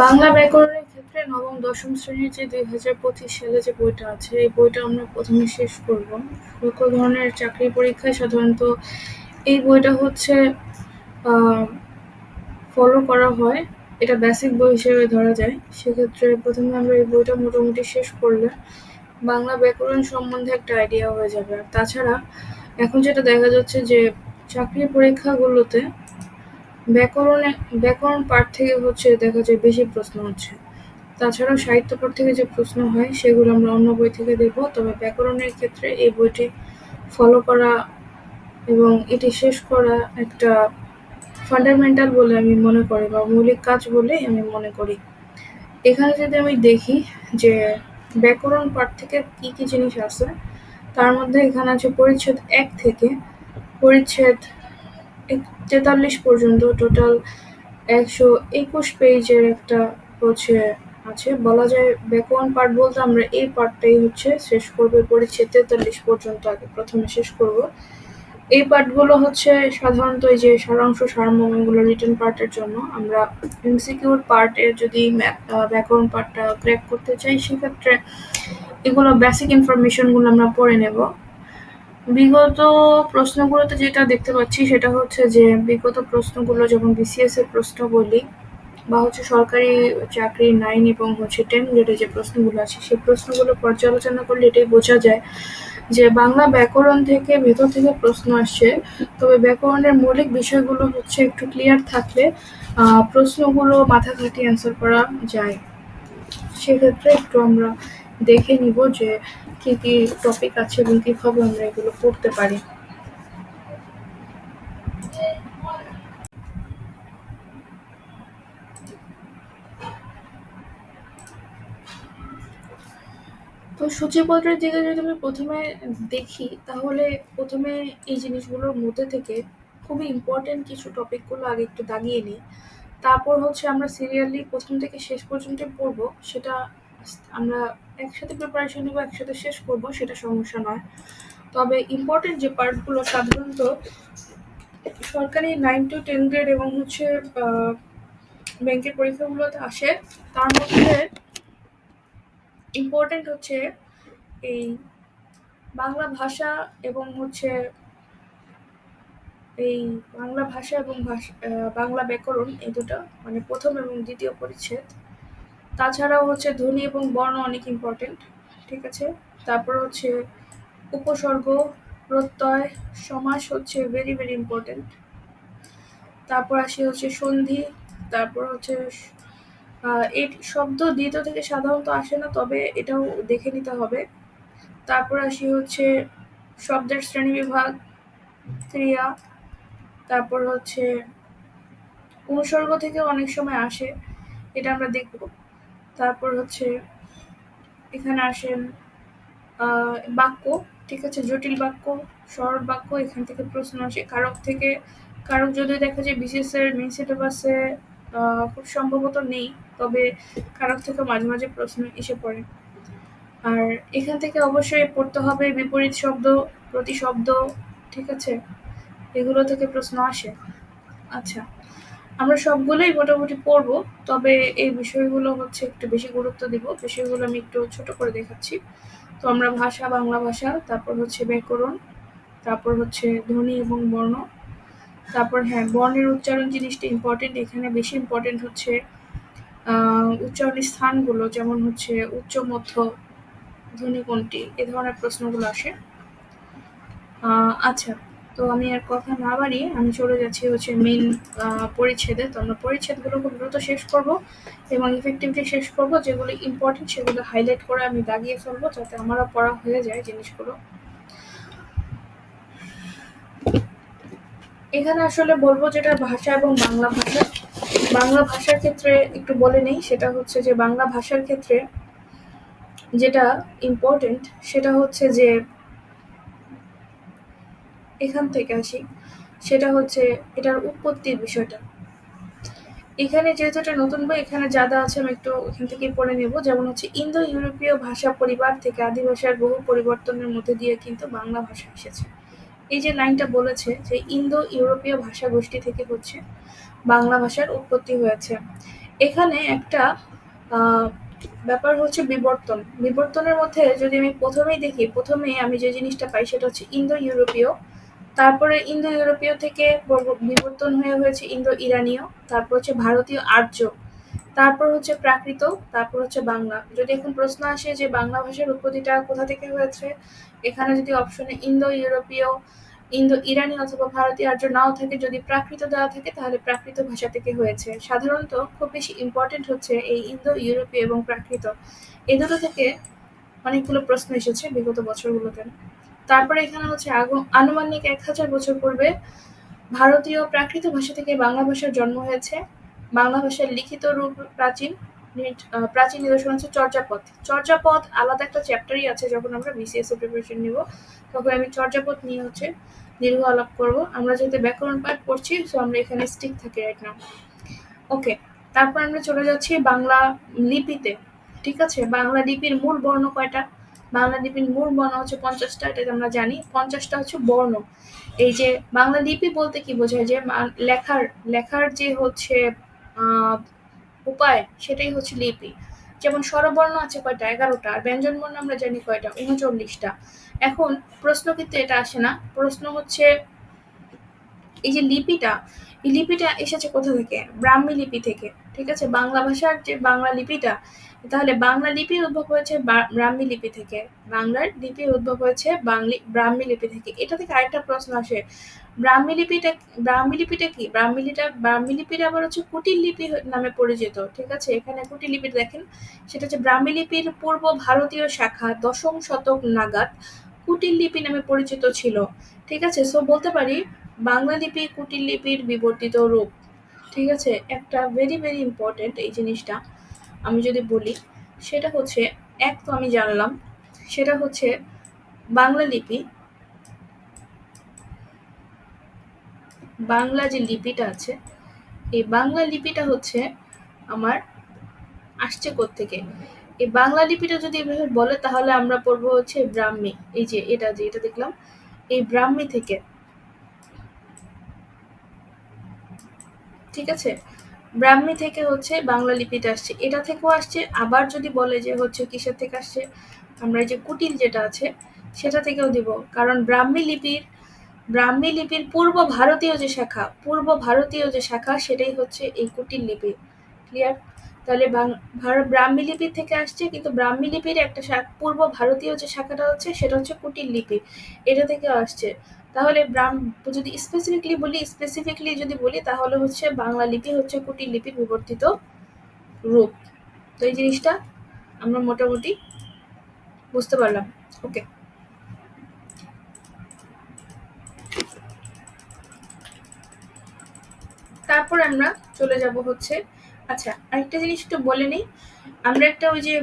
বাংলা ব্যাকরণের ক্ষেত্রে নবম, দশম শ্রেণির যে দুই হাজার পঁচিশ সালে যে বইটা আছে, এই বইটা আমরা প্রথমে শেষ করব। সকল ধরনের চাকরি পরীক্ষায় সাধারণত এই বইটা হচ্ছে ফলো করা হয়। এটা বেসিক বই হিসেবে ধরা যায়। সেক্ষেত্রে প্রথমে আমরা এই বইটা মোটামুটি শেষ করলে বাংলা ব্যাকরণ সম্বন্ধে একটা আইডিয়া হয়ে যাবে। আর তাছাড়া এখন যেটা দেখা যাচ্ছে যে চাকরি পরীক্ষাগুলোতে ব্যাকরণে, ব্যাকরণ পাঠ থেকে হচ্ছে দেখা যায় বেশি প্রশ্ন হচ্ছে। তাছাড়াও সাহিত্য পাঠ থেকে যে প্রশ্ন হয়, সেগুলো আমরা অন্য বই থেকে দেব। তবে ব্যাকরণের ক্ষেত্রে এই বইটি ফলো করা এবং এটি শেষ করা একটা ফান্ডামেন্টাল বলে আমি মনে করি বা মৌলিক কাজ বলে আমি মনে করি। এখানে যদি আমি দেখি যে ব্যাকরণ পাঠ থেকে কি কি জিনিস আছে তার মধ্যে এখানে আছে পরিচ্ছেদ এক থেকে পরিচ্ছেদ তেতাল্লিশ পর্যন্ত টোটাল একশো একুশ পেজের একটা হচ্ছে আছে। বলা যায় ব্যাকরণ পার্ট বলতে আমরা এই পার্টটাই হচ্ছে শেষ করবে পরিচ্ছেদ তেতাল্লিশ পর্যন্ত আগে প্রথমে শেষ করব। এই পার্টগুলো হচ্ছে সাধারণত এই যে সারাংশ সারমর্মগুলো রিটার্ন পার্টের জন্য। আমরা এমসিকিউর পার্টে যদি ব্যাকরণ পার্টটা ক্র্যাক করতে চাই, সেক্ষেত্রে এগুলো বেসিক ইনফরমেশনগুলো আমরা পড়ে নেব। বিগত প্রশ্নগুলোতে যেটা দেখতে পাচ্ছি সেটা হচ্ছে যে, বিগত প্রশ্নগুলো যেমন বিসিএস এর প্রশ্ন বলি, বা হচ্ছে সরকারি চাকরি নাইন এবং হচ্ছে টেন গ্রেডে যে প্রশ্নগুলো আছে, সেই প্রশ্নগুলো পর্যালোচনা করলে এটাই বোঝা যায় যে, বাংলা ব্যাকরণ থেকে ভেতর থেকে প্রশ্ন আসছে। তবে ব্যাকরণের মৌলিক বিষয়গুলো হচ্ছে একটু ক্লিয়ার থাকলে প্রশ্নগুলো মাথা খাটিয়ে অ্যান্সার করা যায়। সেক্ষেত্রে একটু আমরা দেখে নিব যে কি কি টপিক আছে এবং কীভাবে আমরা এগুলো পড়তে পারি? তো সূচিপত্রের দিকে যদি আমি প্রথমে দেখি, তাহলে প্রথমে এই জিনিসগুলোর মধ্যে থেকে খুবই ইম্পর্টেন্ট কিছু টপিকগুলো আগে একটু দাগিয়ে নিই। তারপর হচ্ছে আমরা সিরিয়ালি প্রথম থেকে শেষ পর্যন্ত পড়ব, সেটা আমরা একসাথে প্রিপারেশন নেব, একসাথে শেষ করব, সেটা সমস্যা নয়। তবে ইম্পর্টেন্ট যে পার্টগুলো সাধারণত সরকারি নাইন টু টেন গ্রেড এবং হচ্ছে ব্যাংকের পরীক্ষাগুলোতে আসে, তার মধ্যে ইম্পর্টেন্ট হচ্ছে এই বাংলা ভাষা এবং হচ্ছে এই বাংলা ভাষা এবং বাংলা ব্যাকরণ, এই দুটো মানে প্রথম এবং দ্বিতীয় পরিচ্ছেদ। তাছাড়াও হচ্ছে ধ্বনি এবং বর্ণ অনেক ইম্পর্টেন্ট ঠিক আছে? তারপর হচ্ছে উপসর্গ, প্রত্যয়, সমাস হচ্ছে ভেরি ভেরি ইম্পর্টেন্ট তারপর আসি হচ্ছে সন্ধি, তারপর হচ্ছে এই শব্দ দ্বিতীয় থেকে সাধারণত আসে না, তবে এটাও দেখে নিতে হবে। তারপর আসি হচ্ছে শব্দের শ্রেণীবিভাগ, ক্রিয়া, তারপর হচ্ছে অনুসর্গ থেকে অনেক সময় আসে, এটা আমরা দেখব। তারপর হচ্ছে এখানে আসেন বাক্য, ঠিক আছে, জটিল বাক্য, সরল বাক্য, এখান থেকে প্রশ্ন আসে। কারক থেকে, কারক যদি দেখা যায় বিশেষ এর মেন সিলেবাসে খুব সম্ভবত নেই, তবে কারক থেকে মাঝে মাঝে প্রশ্ন এসে পড়ে। আর এখান থেকে অবশ্যই পড়তে হবে বিপরীত শব্দ, প্রতিশব্দ, ঠিক আছে? এগুলো থেকে প্রশ্ন আসে। আচ্ছা আমরা সবগুলোই মোটামুটি পড়ব, তবে এই বিষয়গুলো হচ্ছে একটু বেশি গুরুত্ব দিব। বিষয়গুলো আমি একটু ছোট করে দেখাচ্ছি। তো আমরা ভাষা, বাংলা ভাষা, তারপর হচ্ছে ব্যাকরণ, তারপর হচ্ছে ধ্বনি এবং বর্ণ, তারপর হ্যাঁ বর্ণের উচ্চারণ জিনিসটা ইম্পর্টেন্ট এখানে বেশি ইম্পর্টেন্ট হচ্ছে উচ্চারণের স্থানগুলো, যেমন হচ্ছে উচ্চ, মধ্য, ধ্বনি কোনটি, এ ধরনের প্রশ্নগুলো আসে। আচ্ছা তো আমি আর কথা না বাড়িয়ে আমি চলে যাচ্ছি হচ্ছে মেন পরিচ্ছেদে। তো আমরা পরিচ্ছেদগুলো খুব দ্রুত শেষ করব এবং ইফেক্টিভলি শেষ করব। যেগুলো ইম্পর্টেন্ট সেগুলো হাইলাইট করে আমি দাগিয়ে ফেলব যাতে আমারও পড়া হয়ে যায় জিনিসগুলো। এখানে আসলে বলব যেটা ভাষা এবং বাংলা ভাষা। বাংলা ভাষার ক্ষেত্রে একটু বলে নেই, সেটা হচ্ছে যে বাংলা ভাষার ক্ষেত্রে যেটা ইম্পর্টেন্ট সেটা হচ্ছে যে এখান থেকে আসি। সেটা হচ্ছে এটার উৎপত্তির বিষয়টা। এখানে যেহেতু এটা নতুন বই, এখানে যা যা আছে আমি একটু এখান থেকেই পড়ে নেব। যেমন হচ্ছে ইন্দো ইউরোপীয় ভাষা পরিবার থেকে আদি ভাষার বহু পরিবর্তনের মধ্যে দিয়ে কিন্তু বাংলা ভাষা এসেছে। এই যে লাইনটা বলেছে যে ইন্দো ইউরোপীয় ভাষা গোষ্ঠী থেকে হচ্ছে বাংলা ভাষার উৎপত্তি হয়েছে। এখানে একটা ব্যাপার হচ্ছে বিবর্তন। বিবর্তনের মধ্যে যদি আমি প্রথমেই দেখি প্রথমেই আমি যে জিনিসটা পাই সেটা হচ্ছে ইন্দো ইউরোপীয় তারপরে ইন্দো ইউরোপীয় থেকে বিবর্তন হয়ে হয়েছে ইন্দো ইরানীয় তারপর হচ্ছে ভারতীয় আর্য, তারপর হচ্ছে প্রাকৃত, তারপর হচ্ছে বাংলা। যদি এখন প্রশ্ন আসে যে বাংলা ভাষার উৎপত্তিটা কোথা থেকে হয়েছে, এখানে যদি অপশনে ইন্দো ইউরোপীয় ইন্দো ইরানি অথবা ভারতীয় আর্য নাও থাকে, যদি প্রাকৃত দেওয়া থাকে, তাহলে প্রাকৃত ভাষা থেকে হয়েছে। সাধারণত খুব বেশি ইম্পর্টেন্ট হচ্ছে এই ইন্দো ইউরোপীয় এবং প্রাকৃত। এই দুটো থেকে অনেকগুলো প্রশ্ন এসেছে বিগত বছরগুলোতে। তারপরে এখানে হচ্ছে আনুমানিক এক হাজার বছর পূর্বে ভারতীয় প্রাকৃত ভাষা থেকে বাংলা ভাষার জন্ম হয়েছে। বাংলা ভাষার লিখিত রূপ প্রাচীন প্রাচীন নিদর্শন হচ্ছে চর্যাপদ। চর্যাপদ আলাদা একটা চ্যাপ্টারই আছে যখন আমরা বিসিএস এর প্রিপারেশন নিব। তখন আমি চর্যাপদ নিয়ে হচ্ছে দীর্ঘ আলাপ করব। আমরা যেহেতু ব্যাকরণ পাঠ পড়ছি সো আমরা এখানে স্টিক থাকি রাইট নাও ওকে তারপর আমরা চলে যাচ্ছি বাংলা লিপিতে। ঠিক আছে? বাংলা লিপির মূল বর্ণ কয়টা? বাংলা লিপির মূল বর্ণ হচ্ছে পঞ্চাশটা এটা আমরা জানি। পঞ্চাশটা হচ্ছে বর্ণ। এই যে বাংলা লিপি বলতে কি বোঝায় যে লেখার লেখার যে হচ্ছে উপায়, সেটাই হচ্ছে লিপি। যেমন স্বরবর্ণ আছে কয়টা? এগারোটা। আর ব্যঞ্জন বর্ণ আমরা জানি কয়টা? উনচল্লিশটা। এখন প্রশ্ন কিন্তু এটা আসে না। প্রশ্ন হচ্ছে এই যে লিপিটা, এই লিপিটা এসেছে কোথা থেকে? ব্রাহ্মী লিপি থেকে, ঠিক আছে? বাংলা ভাষার যে বাংলা লিপিটা, তাহলে বাংলা লিপির উদ্ভব হয়েছে ব্রাহ্মী লিপি থেকে। বাংলার লিপির উদ্ভব হয়েছে বাংলি, ব্রাহ্মী লিপি থেকে। এটা থেকে আরেকটা প্রশ্ন আসে। ব্রাহ্মী লিপিটা ব্রাহ্মী লিপিটা কি? ব্রাহ্মী লিপিটা ব্রাহ্মী লিপিটা আবার হচ্ছে কুটির লিপি নামে পরিচিত, ঠিক আছে? এখানে কুটির লিপি দেখেন, সেটা হচ্ছে ব্রাহ্মী লিপির পূর্ব ভারতীয় শাখা, দশম শতক নাগাদ কুটির লিপি নামে পরিচিত ছিল, ঠিক আছে? সো বলতে পারি বাংলা লিপি কুটির লিপির বিবর্তিত রূপ। ঠিক আছে? একটা ভেরি ভেরি ইম্পর্টেন্ট এই জিনিসটা আমি যদি বলি, সেটা হচ্ছে, এক তো আমি জানলাম, সেটা হচ্ছে বাংলা লিপি বাংলা যে লিপিটা আছে, এই বাংলা লিপিটা হচ্ছে আমার আসছে থেকে এই বাংলা লিপিটা যদি এভাবে বলে, তাহলে আমরা পড়ব হচ্ছে ব্রাহ্মী। এই যে এটা যে এটা দেখলাম, এই ব্রাহ্মী থেকে ঠিক আছে? ব্রাহ্মী থেকে হচ্ছে বাংলা লিপিতে আসছে। এটা থেকেও আসছে, আবার যদি বলে যে হচ্ছে কিসের থেকে আসছে, আমরা যে কুটিল যেটা আছে, সেটা থেকেও দিব। কারণ ব্রাহ্মী লিপির ব্রাহ্মী লিপির পূর্ব ভারতীয় যে শাখা, পূর্ব ভারতীয় যে শাখা, সেটাই হচ্ছে এই কুটিল লিপি। ক্লিয়ার তাহলে ব্রাহ্মী লিপি থেকে আসছে, কিন্তু ব্রাহ্মী লিপির একটা পূর্ব ভারতীয় যে শাখাটা হচ্ছে, সেটা হচ্ছে কুটিল লিপি। এটা থেকে আসছে। তাহলে ব্রাহ্ম, যদি স্পেসিফিকলি বলি স্পেসিফিকলি যদি বলি, তাহলে হচ্ছে বাংলা লিপি হচ্ছে কুটির লিপির বিবর্তিত রূপ। তো এই জিনিসটা আমরা মোটামুটি বুঝতে পারলাম। ওকে তারপর আমরা চলে যাব হচ্ছে আচ্ছা আরেকটা জিনিস একটু বলে নিই। আমরা একটা ওই যে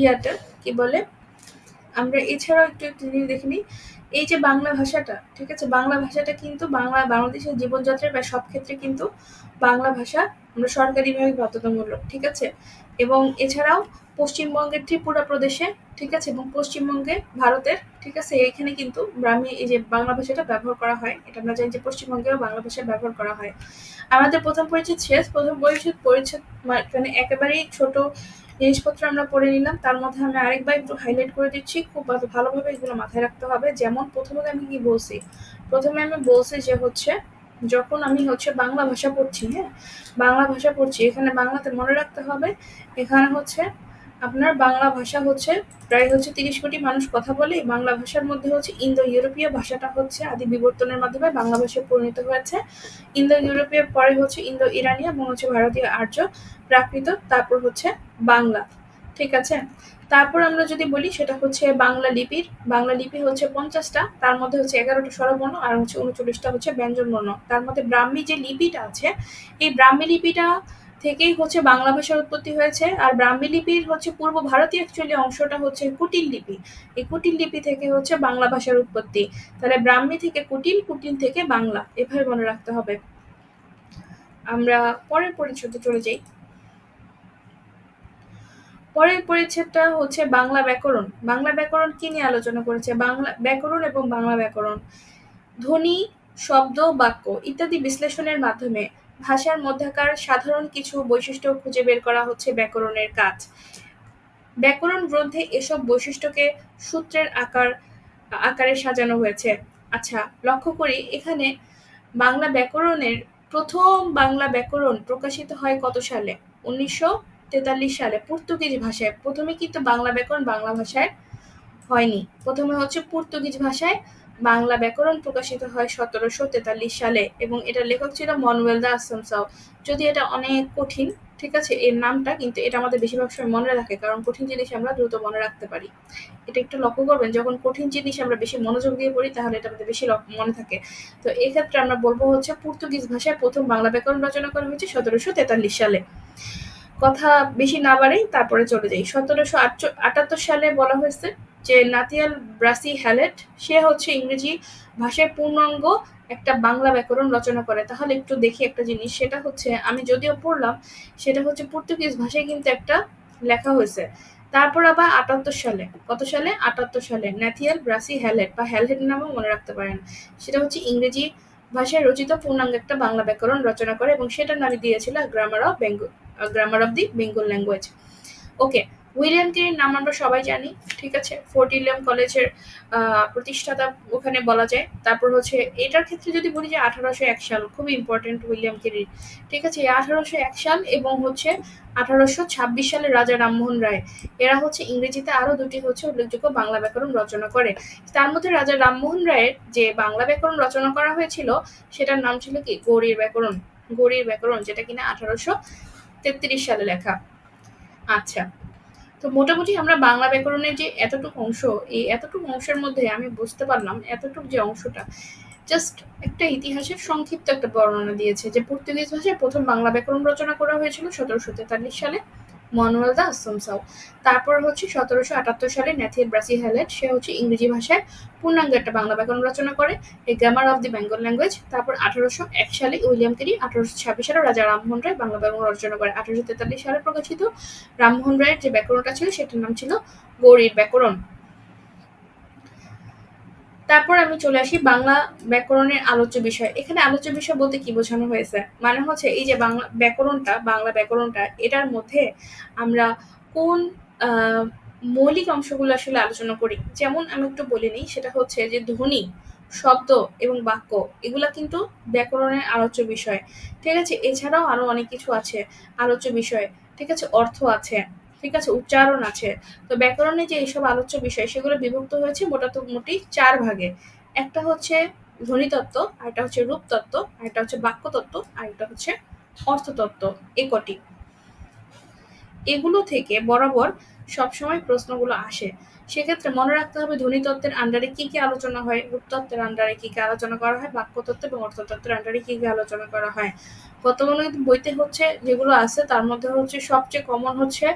ইয়াটা কি বলে? আমরা এছাড়াও একটু একটু জিনিস দেখে নিই। এই যে বাংলা ভাষাটা, ঠিক আছে? বাংলা ভাষাটা কিন্তু বাংলা, বাংলাদেশের জীবনযাত্রার বা সব ক্ষেত্রে কিন্তু বাংলা ভাষা আমরা সরকারিভাবে বাধ্যতামূলক, ঠিক আছে? এবং এছাড়াও পশ্চিমবঙ্গের ত্রিপুরা প্রদেশে, ঠিক আছে? এবং পশ্চিমবঙ্গে ভারতের, ঠিক আছে? এখানে কিন্তু ব্রাহ্মী, এই যে বাংলা ভাষাটা ব্যবহার করা হয়। এটা আমরা জানি যে পশ্চিমবঙ্গেও বাংলা ভাষা ব্যবহার করা হয়। আমাদের প্রথম পরিচ্ছেদ শেষ, প্রথম পরিচ্ছেদ পরিচ্ছেদ মানে একেবারেই ছোট জিনিসপত্র আমরা পড়ে নিলাম, তার মধ্যে আমি আরেকবার একটু হাইলাইট করে দিচ্ছি, খুব ভালোভাবে এগুলো মাথায় রাখতে হবে। যেমন প্রথমে আমি কি বলছি? প্রথমে আমি বলছি যে হচ্ছে, যখন আমি হচ্ছে বাংলা ভাষা পড়ছি হ্যাঁ? বাংলা ভাষা পড়ছি, এখানে বাংলাতে মনে রাখতে হবে, এখানে হচ্ছে আপনার বাংলা ভাষা হচ্ছে, প্রায় হচ্ছে তিরিশ কোটি মানুষ কথা বলে বাংলা ভাষার মধ্যে হচ্ছে ইন্দো ইউরোপীয় ভাষাটা হচ্ছে আদি বিবর্তনের মাধ্যমে বাংলা ভাষায় পরিণত হয়েছে। ইন্দো ইউরোপীয় পরে হচ্ছে ইন্দো ইরানি এবং হচ্ছে ভারতীয় আর্য প্রাকৃত, তারপর হচ্ছে বাংলা, ঠিক আছে? তারপর আমরা যদি বলি সেটা হচ্ছে বাংলা লিপির, বাংলা লিপি হচ্ছে পঞ্চাশটা, তার মধ্যে হচ্ছে এগারোটা স্বরবর্ণ আর হচ্ছে উনচল্লিশটা হচ্ছে ব্যঞ্জন বর্ণ তার মধ্যে ব্রাহ্মী যে লিপিটা আছে, এই ব্রাহ্মী লিপিটা থেকেই হচ্ছে বাংলা ভাষার উৎপত্তি হয়েছে। আর ব্রাহ্মী লিপির হচ্ছে পূর্ব ভারতীয় অ্যাকচুয়ালি অংশটা হচ্ছে কুটিল লিপি। এই কুটিল লিপি থেকে হচ্ছে বাংলা ভাষার উৎপত্তি। তাহলে ব্রাহ্মী থেকে কুটিল কুটিল থেকে বাংলা, এভাবে মনে রাখতে হবে। আমরা পরের পরিচ্ছদে চলে যাই। পরের পরিচ্ছেদটা হচ্ছে বাংলা ব্যাকরণ। বাংলা ব্যাকরণ কি নিয়ে আলোচনা করেছে? বাংলা ব্যাকরণ এবং বাংলা ব্যাকরণ। ধ্বনি, শব্দ, বাক্য ইত্যাদি বিশ্লেষণের মাধ্যমে ভাষার মধ্যকার সাধারণ কিছু বৈশিষ্ট্য খুঁজে বের করা হচ্ছে ব্যাকরণের কাজ। ব্যাকরণ গ্রন্থে এসব বৈশিষ্ট্যকে সূত্রের আকার, আকারে সাজানো হয়েছে। আচ্ছা লক্ষ্য করি, এখানে বাংলা ব্যাকরণের প্রথম বাংলা ব্যাকরণ প্রকাশিত হয় কত সালে? উনিশশো তেতাল্লিশ সালে। পর্তুগিজ ভাষায়। প্রথমে কিন্তু বাংলা ব্যাকরণ বাংলা ভাষায় হয়নি। প্রথমে হচ্ছে পর্তুগিজ ভাষায়। বাংলা ব্যাকরণ প্রকাশিত হয় সতেরোশো তেতাল্লিশ সালে এবং এটার লেখক ছিল মনওয়েল দা আসামসাও যদি এটা অনেক কঠিন, ঠিক আছে, এর নামটা, কিন্তু এটা আমাদের বেশিরভাগ সময় মনে রাখে, কারণ কঠিন জিনিস আমরা দ্রুত মনে রাখতে পারি। এটা একটু লক্ষ্য করবেন, যখন কঠিন জিনিস আমরা বেশি মনোযোগ দিয়ে পড়ি, তাহলে এটা আমাদের বেশি মনে থাকে। তো এক্ষেত্রে আমরা বলব হচ্ছে, পর্তুগিজ ভাষায় প্রথম বাংলা ব্যাকরণ রচনা করা হয়েছে সতেরোশো তেতাল্লিশ সালে। কথা বেশি না বাড়েই, তারপরে চলে যাই। সতেরোশো আটাত্তর সালে বলা হয়েছে যে নাতিয়াল ব্রাসি হ্যালেট, সে হচ্ছে ইংরেজি ভাষায় পূর্ণাঙ্গ একটা বাংলা ব্যাকরণ রচনা করে। তাহলে একটু দেখি একটা জিনিস, সেটা হচ্ছে, আমি যদিও পড়লাম, সেটা হচ্ছে পর্তুগিজ ভাষায় কিন্তু একটা লেখা হয়েছে। তারপর আবার আটাত্তর সালে, কত সালে? আটাত্তর সালে ন্যাথিয়াল ব্রাসি হ্যালেট, বা হ্যালহেট নামও মনে রাখতে পারেন। সেটা হচ্ছে ইংরেজি ভাষায় রচিত পূর্ণাঙ্গ একটা বাংলা ব্যাকরণ রচনা করে, এবং সেটার নামে দিয়েছিল grammar of Bengal grammar of the Bengal language okay William কেরির নাম আমরা সবাই জানি, ঠিক আছে? ফোর্ট উইলিয়াম কলেজের প্রতিষ্ঠাতা ওখানে বলা যায়। তারপর হচ্ছে, এটার ক্ষেত্রে যদি বলি যে আঠারোশো এক সাল খুবই ইম্পর্টেন্ট উইলিয়াম কেরির ঠিক আছে আঠারোশো এক সাল এবং হচ্ছে আঠারোশো ছাব্বিশ সালে রাজা রামমোহন রায়, এরা হচ্ছে ইংরেজিতে আরও দুটি হচ্ছে উল্লেখযোগ্য বাংলা ব্যাকরণ রচনা করে। তার মধ্যে রাজা রামমোহন রায়ের যে বাংলা ব্যাকরণ রচনা করা হয়েছিল, সেটার নাম ছিল কি? গৌরীর ব্যাকরণ। গৌরীর ব্যাকরণ, যেটা কিনা আঠারোশো তেত্রিশ সালে লেখা। আচ্ছা তো মোটামুটি আমরা বাংলা ব্যাকরণের যে এতটুকু অংশ, এই এতটুকু অংশের মধ্যে আমি বুঝতে পারলাম এতটুকু যে অংশটা জাস্ট একটা ইতিহাসের সংক্ষিপ্ত একটা বর্ণনা দিয়েছে যে পর্তুগিজ ভাষায় প্রথম বাংলা ব্যাকরণ রচনা করা হয়েছিল সতেরোশো তেতাল্লিশ সালে। মনোয়াল দা আসমসাও তারপর হচ্ছে সতেরোশো আটাত্তর সালে ন্যাথিয়ার ব্রাসি হ্যালেট সে হচ্ছে ইংরেজি ভাষায় পূর্ণাঙ্গ একটা বাংলা ব্যাকরণ রচনা করে, a grammar of the Bengal language. তারপর আঠারোশো এক সালে উইলিয়াম কেরি, আঠারোশো ছাব্বিশ সালে রাজা রামমোহন রায় বাংলা ব্যাকরণ রচনা করে। আঠারোশো তেতাল্লিশ সালে প্রকাশিত রামমোহন রায়ের যে ব্যাকরণটা ছিল, সেটার নাম ছিল গৌরীর ব্যাকরণ। তারপর আমি চলে আসি বাংলা ব্যাকরণের আলোচ্য বিষয়। এখানে আলোচ্য বিষয় বলতে কি বোঝানো হয়েছে? মানে হচ্ছে এই যে বাংলা ব্যাকরণটা বাংলা ব্যাকরণটা, এটার মধ্যে আমরা কোন মৌলিক অংশগুলো আসলে আলোচনা করি? যেমন আমি একটু বলে নিই, সেটা হচ্ছে যে ধ্বনি, শব্দ এবং বাক্য, এগুলা কিন্তু ব্যাকরণের আলোচ্য বিষয়। ঠিক আছে? এছাড়াও আরও অনেক কিছু আছে আলোচ্য বিষয়। ঠিক আছে? অর্থ আছে। ঠিক আছে, উচ্চারণ আছে। তো ব্যাকরণে যে এইসব আলোচ্য বিষয়, সেগুলো বিভক্ত হয়েছে মোটামুটি চার ভাগে। একটা হচ্ছে ধ্বনিতত্ত্ব আরেকটা হচ্ছে রূপতত্ত্ব আরেকটা হচ্ছে বাক্যতত্ত্ব আরেকটা হচ্ছে অর্থতত্ত্ব এ কটি এগুলো থেকে বরাবর সবসময় প্রশ্নগুলো আসে। সেক্ষেত্রে মনে রাখতে হবে ধ্বনিতত্ত্বের আন্ডারে কি কি আলোচনা হয়, রূপতত্ত্বের আন্ডারে কি কি আলোচনা করা হয়, বাক্যতত্ত্ব এবং অর্থতত্ত্বের আন্ডারে কি কি আলোচনা করা হয়। গতগণিত বইতে হচ্ছে যেগুলো আছে, তার মধ্যে হচ্ছে সবচেয়ে কমন হচ্ছে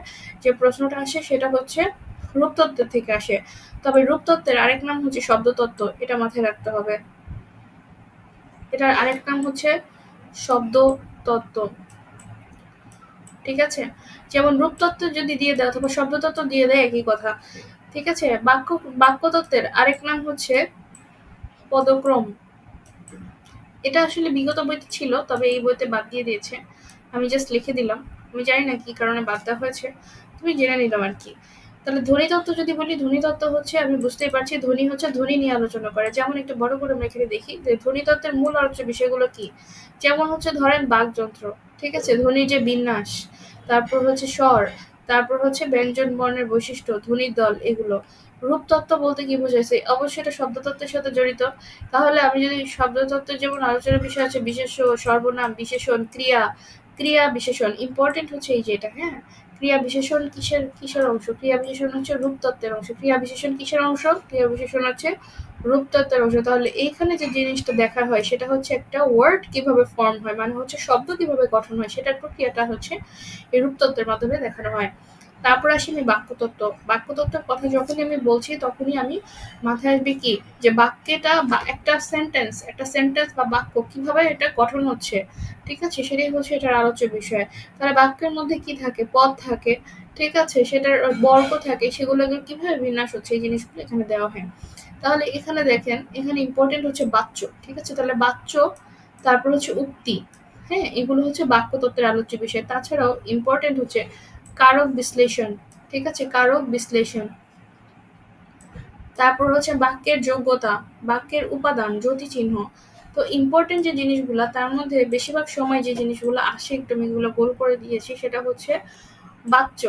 যে প্রশ্নটা আসে সেটা হচ্ছে রূপতত্ত্বের থেকে আসে। তবে রূপতত্ত্বের আরেক নাম হচ্ছে শব্দতত্ত্ব, এটা মাথায় রাখতে হবে। এটার আরেক নাম হচ্ছে শব্দতত্ত্ব। ঠিক আছে? যেমন রূপতত্ত্ব যদি দিয়ে দেয় অথবা শব্দতত্ত্ব দিয়ে দেয় একই কথা। ঠিক আছে? বাক্য, বাক্যতত্ত্বের আরেক নাম হচ্ছে পদক্রম। এটা আসলে বিগত বইতে ছিল, তবে এই বইতে বাদ দিয়ে দিয়েছে। আমি জাস্ট লিখে দিলাম। আমি জানি না কি কারণে বাদ দেওয়া হয়েছে। তুমি জেনে নিলাম আর কি। তাহলে ধ্বনি তত্ত্ব যদি বলি ধ্বনি তত্ত্ব হচ্ছে, আমি বুঝতেই পারছি ধ্বনি হচ্ছে ধ্বনি নিয়ে আলোচনা করে। যেমন একটু বড় করে আমরা এখানে দেখি যে ধ্বনি তত্ত্বের মূল আলোচ্য বিষয়গুলো কি? যেমন হচ্ছে ধরেন বাকযন্ত্র ঠিক আছে? ধ্বনির যে বিন্যাস, তারপর হচ্ছে স্বর, তারপর হচ্ছে ব্যঞ্জন বর্ণের বৈশিষ্ট্য ধ্বনির দল, এগুলো। রূপতত্ত্ব বলতে কি বোঝাইছে? অবশ্যই এটা শব্দতত্ত্বের সাথে জড়িত। তাহলে আমি যদি শব্দতত্ত্বের যেমন আলোচনার বিষয় আছে বিশেষ সর্বনাম, বিশেষণ, ক্রিয়া ক্রিয়া বিশেষণ ইম্পর্টেন্ট হচ্ছে এই যে এটা হ্যাঁ? ক্রিয়া বিশেষণ কিসের কিসের অংশ? ক্রিয়া বিশেষণ হচ্ছে রূপতত্ত্বের অংশ। ক্রিয়া বিশেষণ কিসের অংশ? ক্রিয়া বিশেষণ হচ্ছে রূপতত্ত্বের অংশ। তাহলে এইখানে যে জিনিসটা দেখা হয়, সেটা হচ্ছে একটা ওয়ার্ড কীভাবে ফর্ম হয়? মানে হচ্ছে শব্দ কীভাবে গঠন হয়? সেটার প্রক্রিয়াটা হচ্ছে এই রূপতত্ত্বের মাধ্যমে দেখানো হয়। তারপর আসি আমি বাক্যতত্ত্ব। বাক্যতত্ত্বের কথা যখনই আমি বলছি, তখনই আমি মাথায় আসবে কি? যে বাক্যটা বা একটা সেন্টেন্স একটা সেন্টেন্স বা বাক্য কীভাবে এটা গঠন হচ্ছে? ঠিক আছে? সেটাই হচ্ছে এটার আলোচ্য বিষয়। তাহলে বাক্যের মধ্যে কি থাকে? পদ থাকে। ঠিক আছে? সেটার বর্গ থাকে। সেগুলো কীভাবে বিন্যাস হচ্ছে? এই জিনিসগুলো এখানে দেওয়া হয়। তাহলে এখানে দেখেন, এখানে ইম্পর্টেন্ট হচ্ছে বাচ্চ ঠিক আছে? তাহলে বাচ্চ তারপর হচ্ছে উক্তি। হ্যাঁ? এগুলো হচ্ছে বাক্যতত্ত্বের আলোচ্য বিষয়। তাছাড়াও ইম্পর্টেন্ট হচ্ছে কারক বিশ্লেষণ, ঠিক আছে? কারক বিশ্লেষণ। তারপর হচ্ছে বাক্যের যোগ্যতা, বাক্যের উপাদান জ্যোতি চিহ্ন তো ইম্পর্টেন্ট যে জিনিসগুলো, তার মধ্যে বেশিরভাগ সময় যে জিনিসগুলো আসে, একটু আমি এগুলো গোল করে দিয়েছি, সেটা হচ্ছে বাচ্য,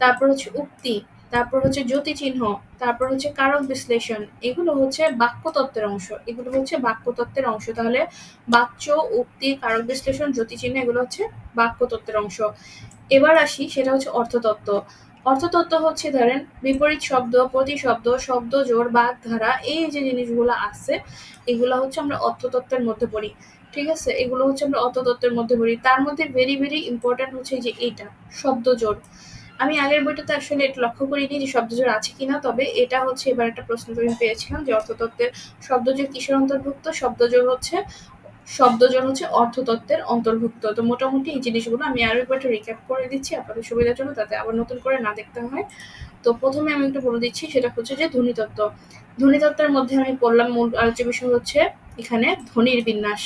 তারপর হচ্ছে উক্তি, তারপর হচ্ছে জ্যোতি চিহ্ন তারপর হচ্ছে কারক বিশ্লেষণ। এগুলো হচ্ছে বাক্যতত্ত্বের অংশ, এগুলো হচ্ছে বাক্যতত্ত্বের অংশ। তাহলে বাচ্য, উক্তি, কারক বিশ্লেষণ জ্যোতি চিহ্ন এগুলো হচ্ছে বাক্যতত্ত্বের অংশ। এবার আসি, সেটা হচ্ছে অর্থতত্ত্ব। অর্থতত্ত্ব হচ্ছে ধরেন বিপরীত শব্দ, প্রতিশব্দ, শব্দ, জোর বাদ ধারা, এই যে জিনিসগুলো আছে, এগুলো হচ্ছে আমরা অর্থতত্ত্বের মধ্যে পড়ি, ঠিক আছে? এগুলো হচ্ছে আমরা অর্থতত্ত্বের মধ্যে পড়ি। তার মধ্যে ভেরি ভেরি ইম্পর্টেন্ট হচ্ছে যে এইটা, শব্দ, জোর। আমি আগের বইটাতে আসলে এটা লক্ষ্য করিনি যে শব্দজোড় আছে কিনা, তবে এটা হচ্ছে এবার একটা প্রশ্ন আমি পেয়েছিলাম যে অর্থতত্ত্বের শব্দজোড় কিসের অন্তর্ভুক্ত? শব্দজোড় হচ্ছে শব্দজোড় হচ্ছে অর্থতত্ত্বের অন্তর্ভুক্ত। তো মোটামুটি এই জিনিসগুলো আমি আরও একবার রিক্যাপ করে দিচ্ছি আপনাদের সুবিধার জন্য, তাতে আবার নতুন করে না দেখতে হয়। তো প্রথমে আমি একটু বলে দিচ্ছি, সেটা হচ্ছে যে ধ্বনিতত্ত্ব। ধ্বনিতত্ত্বের মধ্যে আমি পড়লাম মূল আলোচ্য বিষয় হচ্ছে এখানে ধ্বনির বিন্যাস।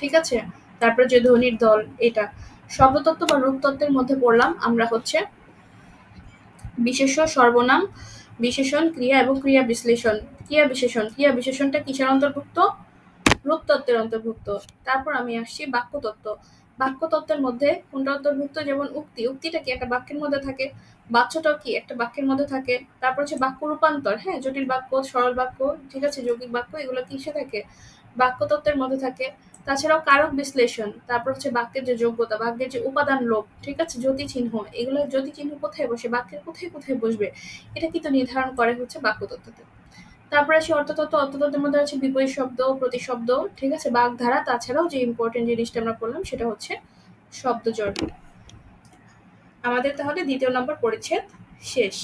ঠিক আছে? তারপরে যে ধ্বনির দল, এটা। শব্দতত্ত্ব বা রূপতত্ত্বের মধ্যে পড়লাম আমরা হচ্ছে বিশেষ সর্বনাম, বিশেষণ, ক্রিয়া এবং ক্রিয়া বিশ্লেষণ। ক্রিয়া বিশেষণ ক্রিয়া বিশেষণটা কিসের অন্তর্ভুক্ত? রূপতত্ত্বের অন্তর্ভুক্ত। তারপর আমি আসছি বাক্যতত্ত্ব। বাক্যতত্ত্বের মধ্যে কোনটা অন্তর্ভুক্ত? যেমন উক্তি। উক্তিটা কি? একটা বাক্যের মধ্যে থাকে। বাচ্যটাও কি? একটা বাক্যের মধ্যে থাকে। তারপর হচ্ছে বাক্য রূপান্তর। হ্যাঁ জটিল বাক্য, সরল বাক্য, ঠিক আছে, যৌগিক বাক্য, এগুলো কি কিসে থাকে? বাক্যতত্ত্বের মধ্যে থাকে। তাছাড়াও কারক বিশ্লেষণ। তারপর হচ্ছে বাক্যের যে যোগ্যতা, বাক্যের যে উপাদান লোপ, ঠিক আছে, জ্যোতি চিহ্ন, এগুলো জ্যোতি চিহ্ন কোথায় বসে? বাক্যের কোথায় কোথায় বসবে? এটা কিন্তু নির্ধারণ করে হচ্ছে বাক্যতত্ত্বতে। তারপরে আছে অর্থতত্ত্ব, অর্থতত্ত্বের মধ্যে আছে বিপরীত শব্দ প্রতিশব্দ ঠিক আছে? বাগধারা, তাছাড়াও যে ইম্পর্টেন্ট জিনিসটা আমরা করলাম, সেটা হচ্ছে শব্দজড় আমাদের তাহলে দ্বিতীয় নম্বর পরিচ্ছেদ শেষ।